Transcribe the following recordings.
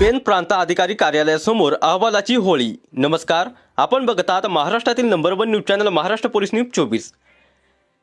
Pen प्रांत अधिकारी कार्यालयासमोर अहवालाची होळी. नमस्कार आपण बघत आहात महाराष्ट्रातील number one news channel Maharashtra police news चोवीस.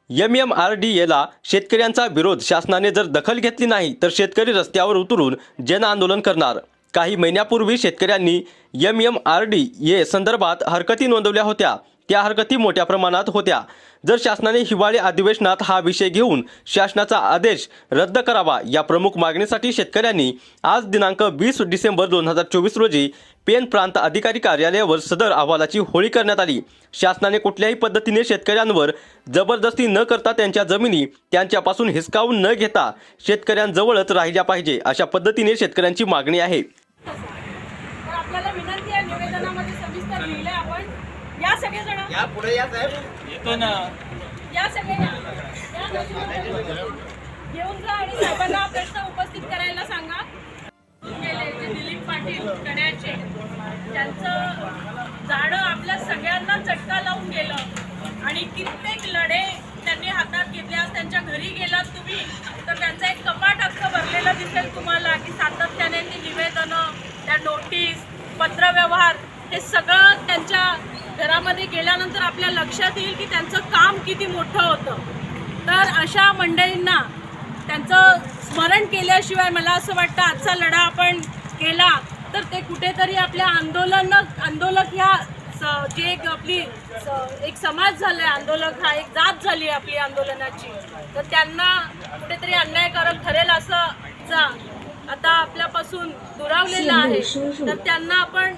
एम एम आर डी एला शेतकऱ्यांचा विरोध शासनाने जर दखल घेतली नाही तर शेतकरी रस्त्यावर उतरून जन आंदोलन करणार. काही महिन्यापूर्वी शेतकऱ्यांनी M M R D A संदर्भात हरकती नोंदवल्या होत्या. त्या हरकती मोठ्या प्रमाणात होत्या. जर शासनाने हिवाळी अधिवेशनात हा विषय घेऊन शासनाचा आदेश रद्द करावा या प्रमुख मागणीसाठी शेतकऱ्यांनी आज दिनांक वीस डिसेंबर दोन हजार चोवीस रोजी पेन प्रांत अधिकारी कार्यालयावर सदर अहवालाची होळी करण्यात आली. शासनाने कुठल्याही पद्धतीने शेतकऱ्यांवर जबरदस्ती न करता त्यांच्या जमिनी त्यांच्यापासून हिसकावून न घेता शेतकऱ्यांजवळच राहिल्या पाहिजे अशा पद्धतीने शेतकऱ्यांची मागणी आहे. सगळेजण. या पुढे या साहेब. येतो ना या सगळे या. या सगळे. घेऊन जा आणि साहेबांना प्रश्न उपस्थित करायला सांगा. गेले जे दिलीप पाटील कड्याचे. त्यांचं जाडं आपल्या सगळ्यांना चटका लावून गेलं. आणि कित्येक लढे त्यांनी हातात घेतले. आज त्यांच्या घरी गेलात तुम्ही तर त्यांचं एक कपाट अख्खं भरलेलं दिसेल तुम्हाला की सातत्याने ती निवेदनं त्या नोटीस पत्रव्यवहार हे सगळं त्यांच्या घरामध्ये गेल्यानंतर आपल्या लक्षात येईल की त्यांचं काम किती मोठं होतं. तर अशा मंडळींना त्यांचं स्मरण केल्याशिवाय मला असं वाटतं आजचा लढा आपण केला तर ते कुठेतरी आपल्या आंदोलन आंदोलक ह्या स- जे एक आपली एक समाज झालाय आंदोलक हा एक जात झाली आहे आपली आंदोलनाची. तर त्यांना कुठेतरी अन्यायकारक ठरेल असं जा आता आपल्यापासून दुरावलेलं आहे. तर त्यांना आपण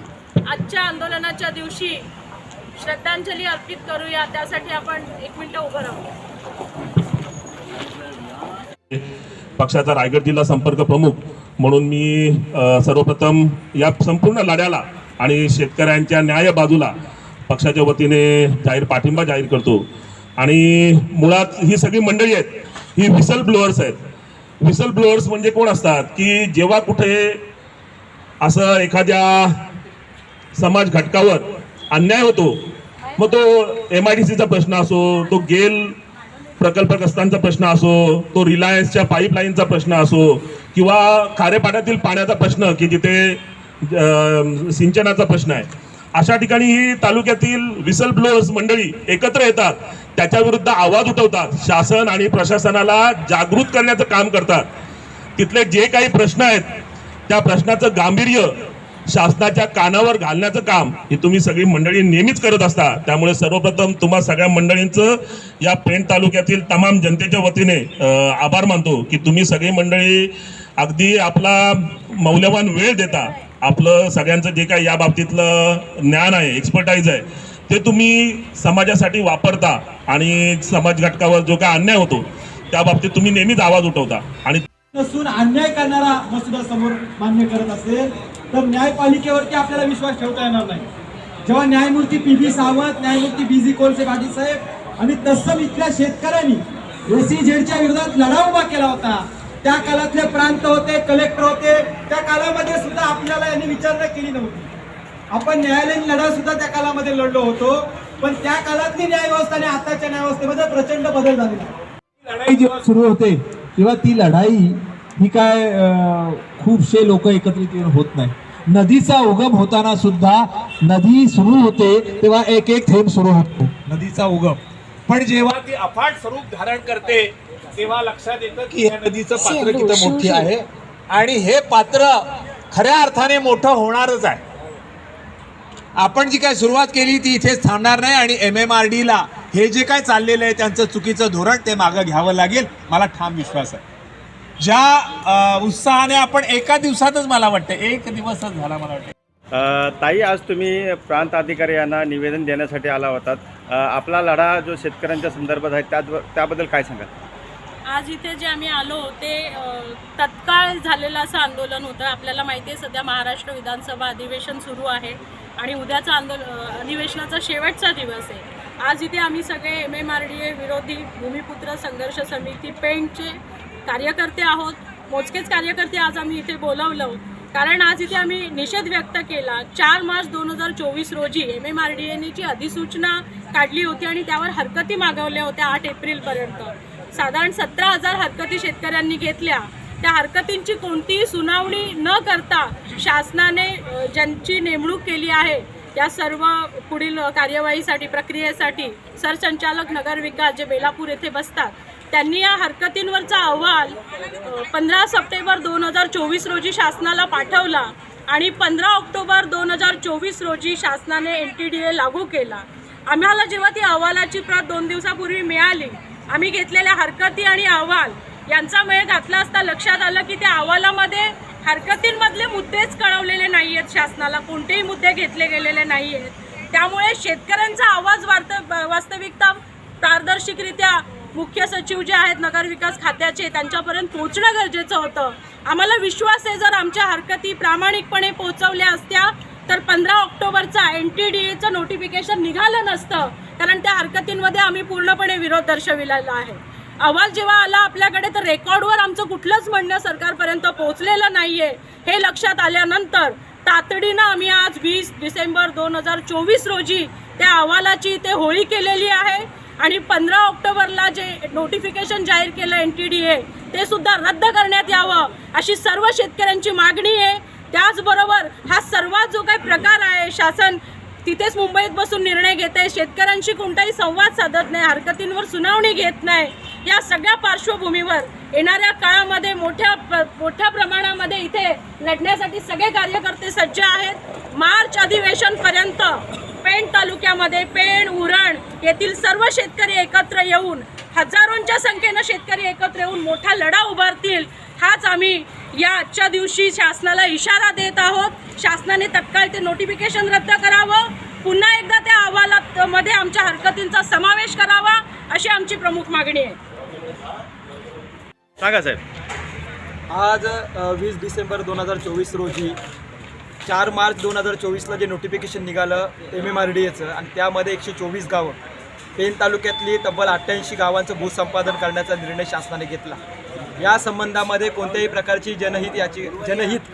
आजच्या आंदोलनाच्या दिवशी श्रद्धांजली अर्पित करूया. त्यासाठी आपण एक मिनिटं उभं राहू. पक्षाचा रायगड जिल्हा संपर्क प्रमुख म्हणून मी सर्वप्रथम या संपूर्ण लढ्याला आणि शेतकऱ्यांच्या न्याय बाजूला पक्षाच्या वतीने जाहीर पाठिंबा जाहीर करतो. आणि मुळात ही सगळी मंडळी आहेत ही व्हिसल ब्लोअर्स आहेत. व्हिसल ब्लोअर्स म्हणजे कोण असतात? की जेव्हा कुठे असं एखाद्या समाज घटकावर अन्याय होतो मग तो एम आय डी सीचा प्रश्न असो तो गेल प्रकल्पग्रस्तांचा प्रश्न असो तो रिलायन्सच्या पाईपलाईनचा प्रश्न असो किंवा खारेपाड्यातील पाण्याचा प्रश्न की जिथे सिंचनाचा प्रश्न आहे. अशा ठिकाणी ही तालुक्यातील विसल ब्लोअर्स मंडळी एकत्र येतात त्याच्या विरुद्ध आवाज उठवतात शासन आणि प्रशासनाला जागृत करण्याचं काम करतात. तिथले जे काही प्रश्न आहेत त्या प्रश्नाचं गांभीर्य शासनाच्या कानावर घालण्याचं काम हे तुम्ही सगळी मंडळी नेहमीच करत असता. त्यामुळे सर्वप्रथम तुम्हा सगळ्या मंडळींचं या पेण तालुक्यातील तमाम जनतेच्या वतीने आभार मानतो की तुम्ही सगळी मंडळी अगदी आपला मौल्यवान वेळ देता. आपलं सगळ्यांचं जे काही या बाबतीतलं ज्ञान आहे एक्सपर्टाईज आहे ते तुम्ही समाजासाठी वापरता आणि समाज घटकावर जो काय अन्याय होतो त्या बाबतीत तुम्ही नेहमीच आवाज उठवता. आणि नसून अन्याय करणारा मसुदा समोर मान्य करत असेल. तर न्यायपालिकेवरती आपल्याला विश्वास ठेवता येणार नाही. जेव्हा न्यायमूर्ती पी बी सावंत न्यायमूर्ती बी जी कोलसे पाटील साहेब आणि तत्सम इथल्या शेतकऱ्यांनी एसी झेडच्या विरोधात लढा उभा केला होता. त्या काळातले प्रांत होते कलेक्टर होते. त्या काळामध्ये सुद्धा आपल्याला यांनी विचारणा केली नव्हती. आपण न्यायालयीन लढा सुद्धा त्या काळामध्ये लढलो होतो. पण त्या काळातली न्यायव्यवस्था आणि आताच्या न्यायव्यवस्थेमध्ये प्रचंड बदल झालेला लढाई जेव्हा सुरू होते तेव्हा ती लढाई ही काय अं, खूपशे लोक एकत्रित येऊन होत नाही. नदीचा उगम होताना सुद्धा नदी सुरू होते तेव्हा एक एक थेंब सुरू होतो नदीचा उगम. पण जेव्हा ती अफाट स्वरूप धारण करते तेव्हा लक्षात येतं की ह्या नदीचं पात्र किती मोठी आहे. आणि हे पात्र खऱ्या अर्थाने मोठं होणारच आहे. आपण जी काय सुरुवात केली ती इथेच थांबणार नाही आणि एम एम आर डीला हे जे काय चाललेलं आहे त्यांचं चुकीचं धोरण ते मागं घ्यावं लागेल. मला ठाम विश्वास आहे. ज्या उत्साहाने आपण एका दिवसातच मला वाटतं एक दिवसच झाला मला वाटतं ताई आज तुम्ही प्रांत अधिकारी यांना निवेदन देण्यासाठी आला होतात. आपला लढा जो शेतकऱ्यांच्या संदर्भात आहे त्या त्याबद्दल काय सांगाल? आज इथे जे आम्ही आलो ते तत्काळ झालेलं असं आंदोलन होतं. आपल्याला माहिती आहे सध्या महाराष्ट्र विधानसभा अधिवेशन सुरू आहे आणि उद्याचा आंदोलन अधिवेशनाचा शेवटचा दिवस आहे. आज इथे आम्ही सगळे M M R D A विरोधी भूमिपुत्र संघर्ष समिती पेंटचे कार्यकर्ते आहोत मोजकेच कार्यकर्ते आज आम्ही इथे बोलवलं. कारण आज इथे आम्ही निषेध व्यक्त केला. चार मार्च दोन हजार चोवीस रोजी एम एम आर डी एनेची अधिसूचना काढली होती आणि त्यावर हरकती मागवल्या होत्या आठ एप्रिलपर्यंत. साधारण सतरा हजार हरकती शेतकऱ्यांनी घेतल्या. त्या हरकतींची कोणतीही सुनावणी न करता शासनाने ज्यांची नेमणूक केली आहे या सर्व पुढील कार्यवाहीसाठी प्रक्रियेसाठी सरसंचालक नगर विकास जे बेलापूर येथे बसतात त्यांनी या हरकतींवरचा अहवाल पंधरा सप्टेंबर दोन हजार चोवीस रोजी शासनाला पाठवला आणि पंधरा ऑक्टोबर दोन हजार चोवीस रोजी शासनाने एन टी डी ए लागू केला. आम्हाला जेव्हा ती अहवालाची प्रत दोन दिवसापूर्वी मिळाली आम्ही घेतलेल्या हरकती आणि अहवाल यांचा मेळ घातला असता लक्षात आलं की त्या अहवालामध्ये हरकतींमधले मुद्देच कळवलेले नाही आहेत शासनाला कोणतेही मुद्दे घेतले गेलेले नाही आहेत त्यामुळे शेतकऱ्यांचा आवाज वार्त वास्तविकता पारदर्शकरित्या मुख्य सचिव जे आहेत नगरविकास खात्याचे त्यांच्यापर्यंत पोहोचणं गरजेचं होतं. आम्हाला विश्वास आहे जर आमच्या हरकती प्रामाणिकपणे पोहोचवल्या असत्या तर पंधरा ऑक्टोबरचा एन टी डी एचं नोटिफिकेशन निघालं नसतं. कारण त्या हरकतींमध्ये आम्ही पूर्णपणे विरोध दर्शविलेला आहे. अहवाल जेव्हा आला आपल्याकडे तर रेकॉर्डवर आमचं कुठलंच म्हणणं सरकारपर्यंत पोहोचलेलं नाही आहे हे लक्षात आल्यानंतर तातडीनं आम्ही आज वीस डिसेंबर दोन हजार चोवीस रोजी त्या अहवालाची ते होळी केलेली आहे. आणि पंधरा ऑक्टोबरला जे नोटिफिकेशन जाहीर केलं एन टी डी ए ते सुद्धा रद्द करण्यात यावं अशी सर्व शेतकऱ्यांची मागणी आहे. त्याचबरोबर हा सर्वात जो काही प्रकार आहे शासन तिथेच मुंबईत बसून निर्णय घेत. आहे शेतकऱ्यांशी कोणताही संवाद साधत नाही हरकतींवर सुनावणी घेत नाही. या सगळ्या पार्श्वभूमीवर येणाऱ्या काळामध्ये मोठ्या प- मोठ्या प्रमाणामध्ये इथे लढण्यासाठी सगळे कार्यकर्ते सज्ज आहेत. मार्च अधिवेशनपर्यंत पेण तालुक्यामध्ये पेण उरण येथील सर्व शेतकरी एकत्र येऊन हजारोंच्या संख्येनं शेतकरी एकत्र येऊन मोठा लढा उभारतील हाच आम्ही या आजच्या दिवशी शासनाला इशारा देत आहोत. शासनाने तत्काळ ते नोटिफिकेशन रद्द करावं. पुन्हा एकदा त्या अहवालात मध्ये आमच्या हरकतींचा समावेश करावा अशी आमची प्रमुख मागणी आहे. सांगा साहेब. आज वीस डिसेंबर दोन हजार चोवीस रोजी चार मार्च दोन हजार चोवीसला जे नोटिफिकेशन निघालं एम एम आर डी एचं आणि त्यामध्ये एकशे चोवीस गावं पेन तालुक्यातली तब्बल अठ्ठ्याऐंशी गावांचं भूसंपादन करण्याचा निर्णय शासनाने घेतला. या संबंधामध्ये कोणत्याही प्रकारची जनहित याची जनहित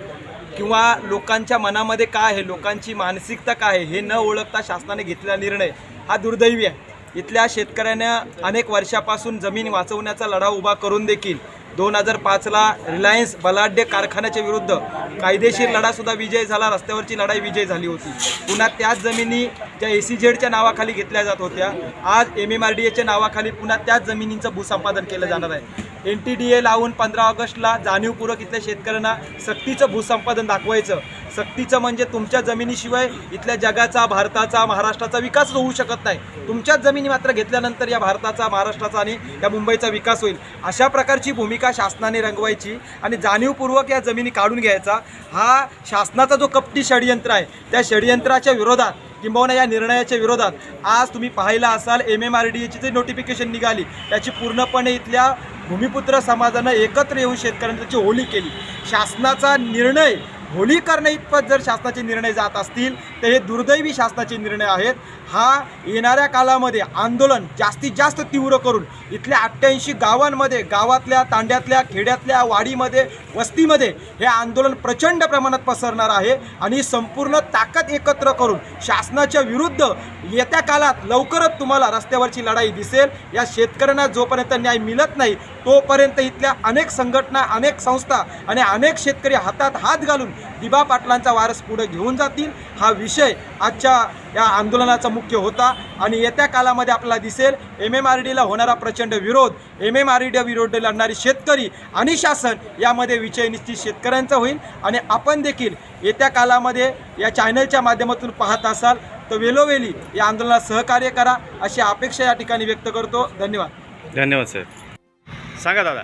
किंवा लोकांच्या मनामध्ये काय आहे लोकांची मानसिकता काय आहे हे न ओळखता शासनाने घेतलेला निर्णय हा दुर्दैवी आहे. इथल्या शेतकऱ्यांना अनेक वर्षापासून जमीन वाचवण्याचा लढा उभा करून देखील दोन हजार पाचला रिलायन्स बलाढ्य कारखान्याच्या विरुद्ध कायदेशीर लढासुद्धा विजय झाला. रस्त्यावरची लढाई विजय झाली होती. पुन्हा त्याच जमिनी ज्या ए सी झेडच्या नावाखाली घेतल्या जात होत्या. आज एम एम आर डी एच्या नावाखाली पुन्हा त्याच जमिनींचं भूसंपादन केलं जाणार आहे. एन टी डी ए लावून पंधरा ऑगस्टला जाणीवपूर्वक इथल्या शेतकऱ्यांना सक्तीचं भूसंपादन दाखवायचं. सक्तीचं म्हणजे तुमच्या जमिनीशिवाय इथल्या जगाचा भारताचा महाराष्ट्राचा विकास होऊ शकत नाही. तुमच्याच जमिनी मात्र घेतल्यानंतर या भारताचा महाराष्ट्राचा आणि या मुंबईचा विकास होईल. अशा प्रकारची भूमिका शासनाने रंगवायची आणि जाणीवपूर्वक या जमिनी काढून घ्यायचा हा शासनाचा जो कपटी षडयंत्र आहे त्या षडयंत्राच्या विरोधात किंबहुना या निर्णयाच्या विरोधात आज तुम्ही पाहिला असाल एम एम आर डी एची जी नोटिफिकेशन निघाली. त्याची पूर्णपणे इथल्या भूमिपुत्र समाजानं एकत्र येऊन शेतकऱ्यांनी त्याची होळी केली. शासनाचा निर्णय होली करणे इतपत जर शासनाचे निर्णय जात असतील तर हे दुर्दैवी शासनाचे निर्णय आहेत. हा येणाऱ्या काळामध्ये आंदोलन जास्तीत जास्त तीव्र करून इथल्या अठ्ठ्याऐंशी गावांमध्ये गावातल्या तांड्यातल्या खेड्यातल्या वाडीमध्ये वस्तीमध्ये हे आंदोलन प्रचंड प्रमाणात पसरणार आहे आणि संपूर्ण ताकद एकत्र करून शासनाच्या विरुद्ध येत्या काळात लवकरच तुम्हाला रस्त्यावरची लढाई दिसेल. या शेतकऱ्यांना जोपर्यंत न्याय मिळत नाही तोपर्यंत इथल्या अनेक संघटना अनेक संस्था आणि अनेक शेतकरी हातात हात घालून दिबा पाटलांचा वारस पुढे घेऊन जातील. हा विषय आजच्या या आंदोलनाचा मुख्य होता. आणि येत्या काळामध्ये आपल्याला दिसेल एम एम आर डीला होणारा प्रचंड विरोध एम एम आर डी विरोध लढणारे शेतकरी आणि शासन यामध्ये विजय निश्चित शेतकऱ्यांचा होईल. आणि आपण देखील येत्या काळामध्ये या चॅनलच्या माध्यमातून पाहत असाल तर वेळोवेळी या आंदोलनात सहकार्य करा अशी अपेक्षा या ठिकाणी व्यक्त करतो. धन्यवाद. धन्यवाद साहेब सांगा दादा.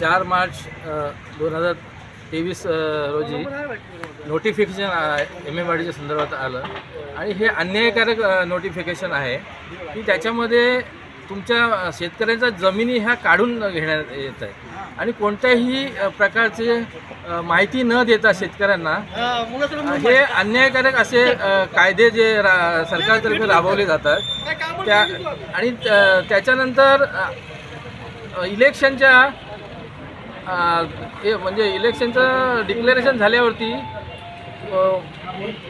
चार मार्च दोन हजार तेवीस रोजी नोटिफिकेशन एम एम आर डीच्या संदर्भात आलं. आणि हे अन्यायकारक नोटिफिकेशन आहे की त्याच्यामध्ये तुमच्या शेतकऱ्यांच्या जमिनी ह्या काढून घेण्यात येत आहे आणि कोणत्याही प्रकारचे माहिती न देता शेतकऱ्यांना हे अन्यायकारक असे कायदे जे रा सरकारतर्फे राबवले जातात त्या आणि त्याच्यानंतर इलेक्शनच्या हे म्हणजे इलेक्शनचं डिक्लेरेशन झाल्यावरती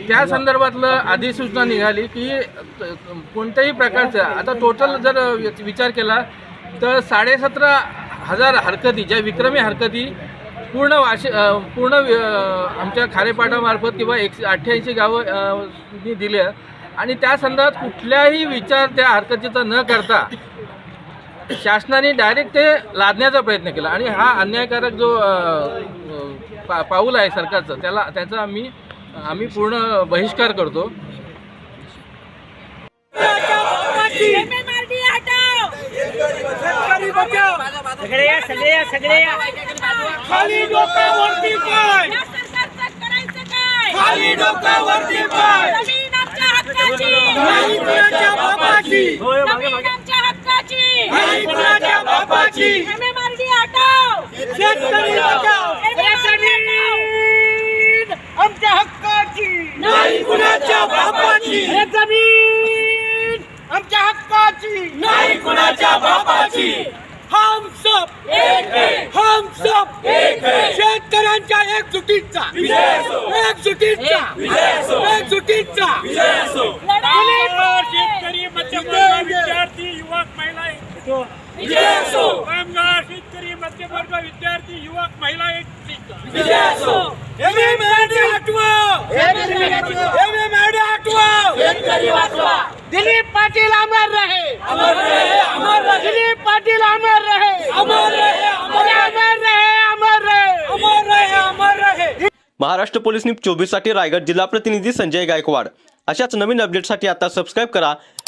त्या संदर्भातलं अधिसूचना निघाली की कोणत्याही प्रकारचं आता टोटल जर विचार केला तर साडेसतरा हजार हरकती ज्या विक्रमी हरकती पूर्ण वाशी पूर्ण आमच्या खारेपाटामार्फत किंवा एकशे अठ्ठ्याऐंशी गावं दिल्या. आणि त्या संदर्भात कुठल्याही विचार त्या हरकतीचा न करता शासनाने डायरेक्ट ते लादण्याचा प्रयत्न केला. आणि हा अन्यायकारक जो पा पाऊल आहे सरकारचं त्याला त्याचा आम्ही आम्ही पूर्ण बहिष्कार करतो. खाली पाय. पाय. नाही बापाची जमीन आमच्या हक्काची नाही बापाची MMRD हटाव. शेतकरी बचाव. आमच्या हक्काची. नाही कुणाच्या बापाची. जमीन आमच्या हक्काची. नाही कुणाच्या बापाची. हम सब हम सब शेतकऱ्यांच्या एकजुटीचा. एकजुटीचा. एकजुटीचा. लढाई शेतकरी मध्यमवर्ग विद्यार्थी युवक महिला विजय असो कामगार शेतकरी मध्यमवर्ग विद्यार्थी युवक महिला दिलीप पाटील अमर रहे! अमर रहे अमर रहे! दिलीप पाटील अमर रहे! अमर रहे अमर रहे! अमर रहे अमर रहे! अमर रहे अमर रहे! महाराष्ट्र पोलीस न्यूज चोवीससाठी रायगड जिल्हा प्रतिनिधी संजय गायकवाड. अशाच नवीन अपडेटसाठी आता सबस्क्राईब करा.